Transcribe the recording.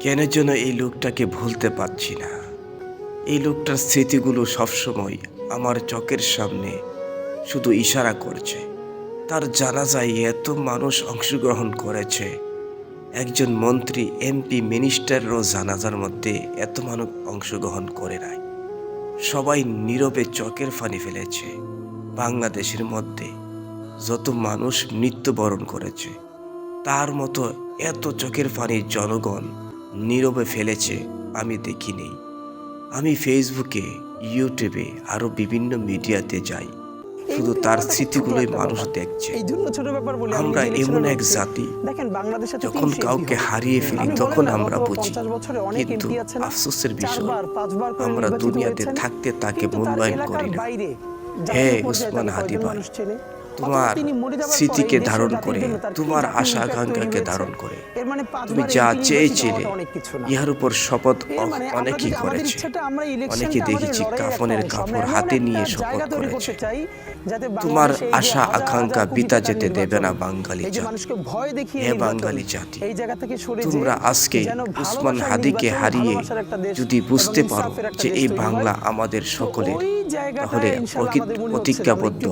কেন যেন এই লোকটাকে ভুলতে পারছি না? এই লোকটার স্মৃতিগুলো সবসময় আমার চোখের সামনে শুধু ইশারা করছে। তার জানাজায় এত মানুষ অংশগ্রহণ করেছে। একজন মন্ত্রী, এমপি, মিনিস্টারেরও জানাজার মধ্যে এত মানুষ অংশগ্রহণ করে নাই। সবাই নীরবে চোখের ফানি ফেলেছে। বাংলাদেশের মধ্যে যত মানুষ মৃত্যুবরণ করেছে, তার মতো এত চোখের পানি জনগণ নীরবে ফেলেছে আমি দেখিনি। আমি ফেসবুকে ইউটিউবে আরও বিভিন্ন মিডিয়াতে যাই। শুধু তার স্মৃতিগুলোই মানুষ দেখছে। আমরা এমন এক জাতি বাংলাদেশে যখন কাউকে হারিয়ে ফেলি তখন আমরা বুঝি। 50 বছরে কিন্তু? আফসোসের বিষয় আমরা দুনিয়াতে থাকতে তাকে মূল্যায়ন করি না। বাইরে হে জাতীয় পর্যায়ে উসমান হাদি মানুষ? তোমার স্মৃতিকে ধারণ করে তোমার আশা আকাঙ্ক্ষাকে ধারণ করে। তুমি যা চেয়েছিলে। ইহার উপর শপথ মানে অনেকেই করেছে। অনেকে দেখেছি কাফনের কাপড় হাতে নিয়ে শপথ করেছে। তোমার আশা আকাঙ্ক্ষা বিতা যেতে দেবে না বাঙালি জাতি। হে বাঙালি জাতি তোমরা আজকে উসমান হাদিকে হারিয়ে যদি বুঝতে পারো যে এই বাংলা আমাদের সকলের তাহলে প্রতিজ্ঞাবদ্ধ